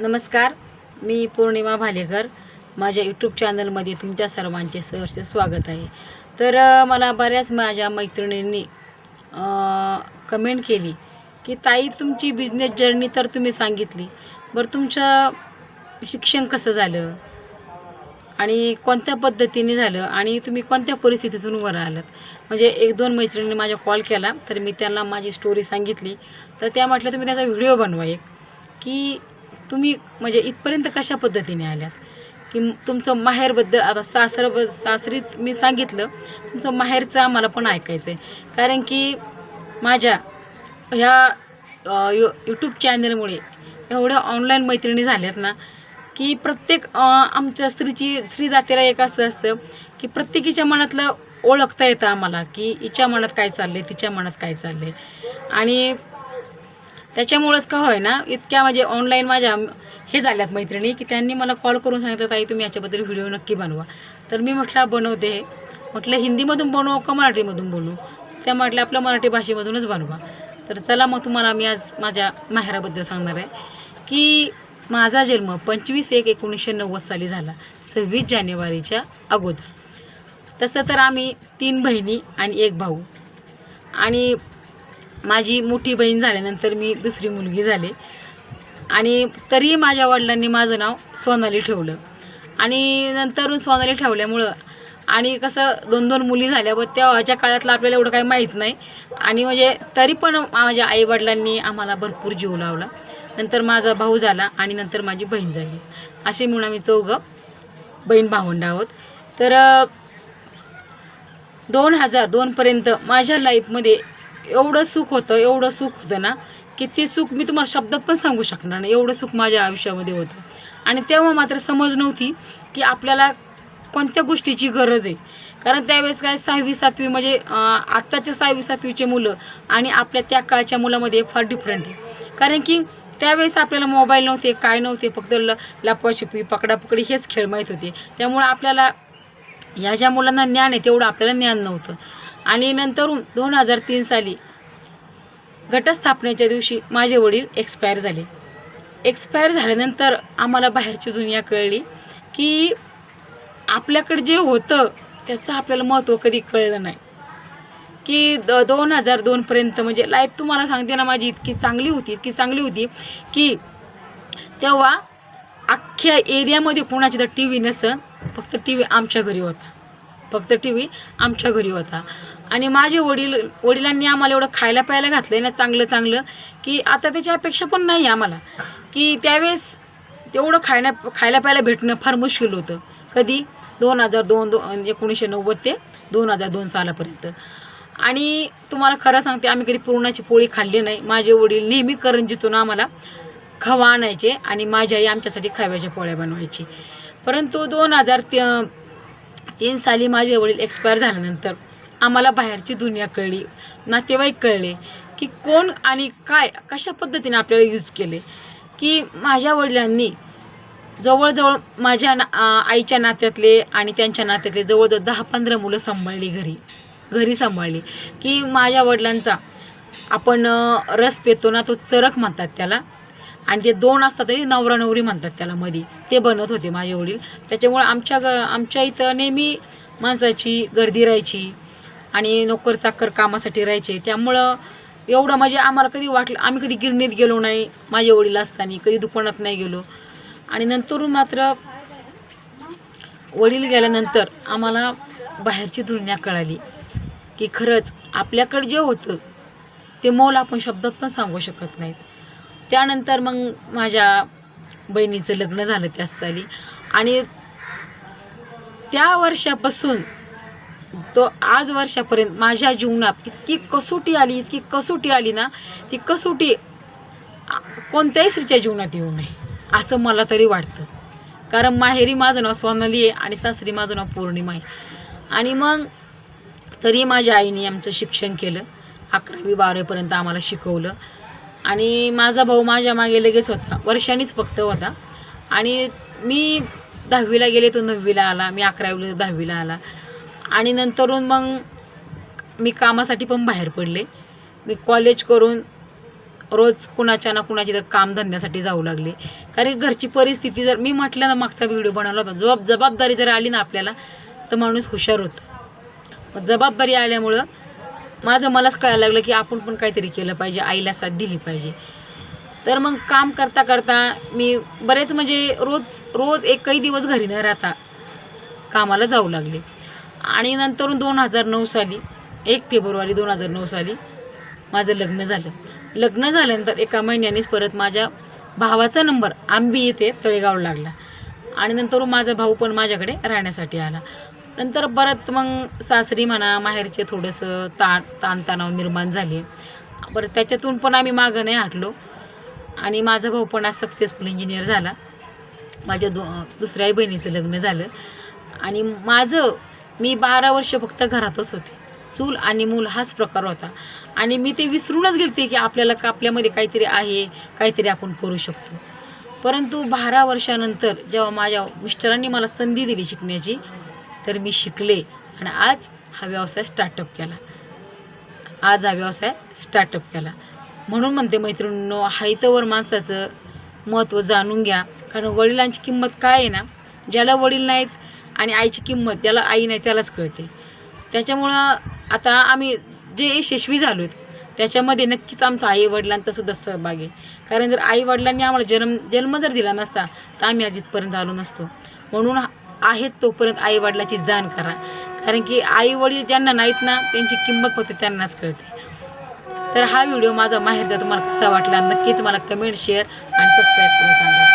नमस्कार मी पौर्णिमा भालेकर माझ्या यूट्यूब चॅनलमध्ये तुमच्या सर्वांचे सहर्ष स्वागत आहे. तर मला बऱ्याच माझ्या मैत्रिणींनी कमेंट केली की ताई तुमची बिझनेस जर्नी तर तुम्ही सांगितली. बरं तुमचं शिक्षण कसं झालं? आणि कोणत्या पद्धतीने झालं? आणि तुम्ही कोणत्या परिस्थितीतून वर आलात? म्हणजे एक दोन मैत्रिणींनी माझ्या कॉल केला तर मी त्यांना माझी स्टोरी सांगितली. तर त्या म्हटलं तुम्ही त्याचा व्हिडिओ बनवा एक की तुम्ही म्हणजे इथपर्यंत कशा पद्धतीने आल्यात? की तुमचं माहेरबद्दल आता सासर सासरीत मी सांगितलं तुमचं माहेरचं आम्हाला पण ऐकायचं आहे कारण की माझ्या ह्या यू यूट्यूब चॅनलमुळे एवढ्या ऑनलाईन मैत्रिणी झाल्यात ना की प्रत्येक आमच्या स्त्रीची स्त्री जातीला एक असं असतं की प्रत्येकीच्या मनातलं ओळखता येतं आम्हाला की हिच्या मनात काय चाललं आहे तिच्या मनात काय चाललं आहे आणि त्याच्यामुळंच का होय ना इतक्या म्हणजे ऑनलाईन माझ्या हे झाल्यात मैत्रिणी की त्यांनी मला कॉल करून सांगितलं ताई तुम्ही याच्याबद्दल व्हिडिओ नक्की बनवा. तर मी म्हटलं बनवते. म्हटलं हिंदीमधून बनवू का मराठीमधून बनवू त्या म्हटलं आपल्या मराठी भाषेमधूनच बनवा. तर चला मग तुम्हाला मी आज माझ्या माहेराबद्दल सांगणार आहे की माझा जन्म पंचवीस एक एकोणीसशे नव्वद साली झाला सव्वीस जानेवारीच्या अगोदर. तसं तर आम्ही तीन बहिणी आणि एक भाऊ. आणि माझी मोठी बहीण झाल्यानंतर मी दुसरी मुलगी झाले. आणि तरी माझ्या वडिलांनी माझं नाव सोनाली ठेवलं. आणि नंतरून सोनाली ठेवल्यामुळं आणि कसं दोन दोन मुली झाल्या व तेव्हाच्या काळातलं आपल्याला एवढं काही माहीत नाही. आणि म्हणजे तरी पण माझ्या आईवडिलांनी आम्हाला भरपूर जीव लावला. नंतर माझा भाऊ झाला आणि नंतर माझी बहीण झाली. असे म्हणून आम्ही चौघं बहीण भावंड आहोत. तर दोन हजार दोनपर्यंत माझ्या लाईफमध्ये एवढं सुख होतं एवढं सुख होतं ना की ते सुख मी तुम्हाला शब्दात पण सांगू शकणार नाही. एवढं सुख माझ्या आयुष्यामध्ये होतं. आणि तेव्हा मात्र समज नव्हती की आपल्याला कोणत्या गोष्टीची गरज आहे. कारण त्यावेळेस काय सहावी सातवी म्हणजे आत्ताच्या सहावी सातवीचे मुलं आणि आपल्या त्या काळच्या मुलामध्ये फार डिफरंट आहे. कारण की त्यावेळेस आपल्याला मोबाईल नव्हते काय नव्हते फक्त ल लपाछपी पकडापकडी हेच खेळ माहीत होते. त्यामुळं आपल्याला ह्या ज्या मुलांना ज्ञान आहे तेवढं आपल्याला ज्ञान नव्हतं. आणि नंतरून दोन हजार तीन साली घटस्थापनेच्या दिवशी माझे वडील एक्सपायर झाले. एक्सपायर झाल्यानंतर आम्हाला बाहेरची दुनिया कळली की आपल्याकडे जे होतं त्याचं आपल्याला महत्त्व कधी कळलं नाही. की द दोन हजार दोनपर्यंत म्हणजे लाईफ तुम्हाला सांगते ना माझी इतकी चांगली होती इतकी चांगली होती की तेव्हा अख्ख्या एरियामध्ये कोणाची तर टी व्ही नसन फक्त टी व्ही आमच्या घरी होता. फक्त टी व्ही आमच्या घरी होता. आणि माझे वडील वडिलांनी आम्हाला एवढं खायला प्यायला घातलं ना चांगलं चांगलं की आता त्याची अपेक्षा पण नाही आम्हाला. की त्यावेळेस तेवढं खायला खायला प्यायला भेटणं फार मुश्किल होतं. कधी? दोन हजार दोन दोन एकोणीसशे नव्वद ते दोन हजार दोन सालापर्यंत. आणि तुम्हाला खरं सांगते आम्ही कधी पुरणाची पोळी खाल्ली नाही. माझे वडील नेहमी करंजीतून आम्हाला खवा आणायचे आणि माझी आई आमच्यासाठी खव्याच्या पोळ्या बनवायची. परंतु दोन हजार तीन साली माझे वडील एक्सपायर झाल्यानंतर आम्हाला बाहेरची दुनिया कळली नातेवाईक कळले की कोण आणि काय कशा पद्धतीने आपल्याला यूज केले. की माझ्या वडिलांनी जवळजवळ माझ्या ना आईच्या नात्यातले आणि त्यांच्या नात्यातले जवळजवळ दहा पंधरा मुलं सांभाळली घरी घरी सांभाळली. की माझ्या वडिलांचा आपण रस पेतो ना तो चरक म्हणतात त्याला आणि ते दोन असतात ते नवरा नवरी म्हणतात त्याला मध्ये ते बनवत होते माझे वडील. त्याच्यामुळे आमच्या ग आमच्या इथं नेहमी माणसाची गर्दी राहायची. आणि नोकर चाकर कामासाठी राहायचे. त्यामुळं एवढं म्हणजे आम्हाला कधी वाटलं आम्ही कधी गिरणीत गेलो नाही माझे वडील असताना कधी दुकानात नाही गेलो. आणि नंतरून मात्र वडील गेल्यानंतर आम्हाला बाहेरची दुनिया कळाली की खरंच आपल्याकडे जे होतं ते मोल आपण शब्दात पण सांगू शकत नाहीत. त्यानंतर मग माझ्या बहिणीचं लग्न झालं त्याच साली. आणि त्या वर्षापासून तो आज वर्षापर्यंत माझ्या जीवनात इतकी कसोटी आली इतकी कसोटी आली ना ती कसोटी कोणत्याही स्त्रीच्या जीवनात येऊ नये असं मला तरी वाटतं. कारण माहेरी माझं नाव सोनाली आहे आणि सासरी माझं नाव पौर्णिमा आहे. आणि मग तरी माझ्या आईने आमचं शिक्षण केलं अकरावी बारावीपर्यंत आम्हाला शिकवलं. आणि माझा भाऊ माझ्या मागे लगेच होता वर्षांनीच फक्त होता. आणि मी दहावीला गेले तो नववीला आला मी अकरावीला दहावीला आला. आणि नंतरून मग मी कामासाठी पण बाहेर पडले. मी कॉलेज करून रोज कुणाच्या ना कुणाची तर कामधंद्यासाठी जाऊ लागले. कारण घरची परिस्थिती जर मी म्हटलं ना मागचा व्हिडिओ बनवला होता जबाब जबाबदारी जर आली ना आपल्याला तर माणूस हुशार होतं. मग जबाबदारी आल्यामुळं माझं मलाच कळायला लागलं की आपण पण काहीतरी केलं पाहिजे आईला साथ दिली पाहिजे. तर मग काम करता करता मी बरेच म्हणजे रोज रोज एकही दिवस घरी न राहता कामाला जाऊ लागले. आणि नंतर दोन हजार नऊ साली एक फेब्रुवारी दोन हजार नऊ साली माझं लग्न झालं. लग्न झाल्यानंतर एका महिन्यानेच परत माझ्या भावाचा नंबर आंबी येथे तळेगाव लागला. आणि नंतर माझा भाऊ पण माझ्याकडे राहण्यासाठी आला. नंतर परत मग सासरी म्हणा माहेरचे थोडंसं ताण ताणतणाव निर्माण झाले. बरं त्याच्यातून पण आम्ही मागं नाही हटलो. आणि माझा भाऊ पण आज सक्सेसफुल इंजिनियर झाला. माझ्या दो दुसऱ्याही बहिणीचं लग्न झालं. आणि माझं मी बारा वर्ष फक्त घरातच होते. चूल आणि मूल हाच प्रकार होता. आणि मी ते विसरूनच गेलते की आपल्याला का आपल्यामध्ये काहीतरी आहे काहीतरी आपण करू शकतो. परंतु बारा वर्षानंतर जेव्हा माझ्या मिस्टरांनी मला संधी दिली शिकण्याची तर मी शिकले आणि आज हा व्यवसाय स्टार्टअप केला. आज हा व्यवसाय स्टार्टअप केला. म्हणून म्हणते मैत्रिणींनो हायतवर माणसाचं महत्त्व जाणून घ्या. कारण वडिलांची किंमत काय आहे ना? ज्याला वडील नाहीत आणि आईची किंमत ज्याला आई नाही त्यालाच कळते. त्याच्यामुळं आता आम्ही जे यशस्वी झालो त्याच्यामध्ये नक्कीच आमचा आई वडिलांचा सुद्धा सहभाग आहे. कारण जर आई वडिलांनी आम्हाला जन्म जन्म जर दिला नसता तर आम्ही आज इथपर्यंत आलो नसतो. म्हणून आहेत तोपर्यंत आई वडिलाची जाण करा. कारण की आई वडील ज्यांना नाहीत ना त्यांची किंमत फक्त त्यांनाच कळते. तर हा व्हिडिओ माझा माहेरचा तुम्हाला कसा वाटला नक्कीच मला कमेंट शेअर आणि सबस्क्राईब करून सांगा.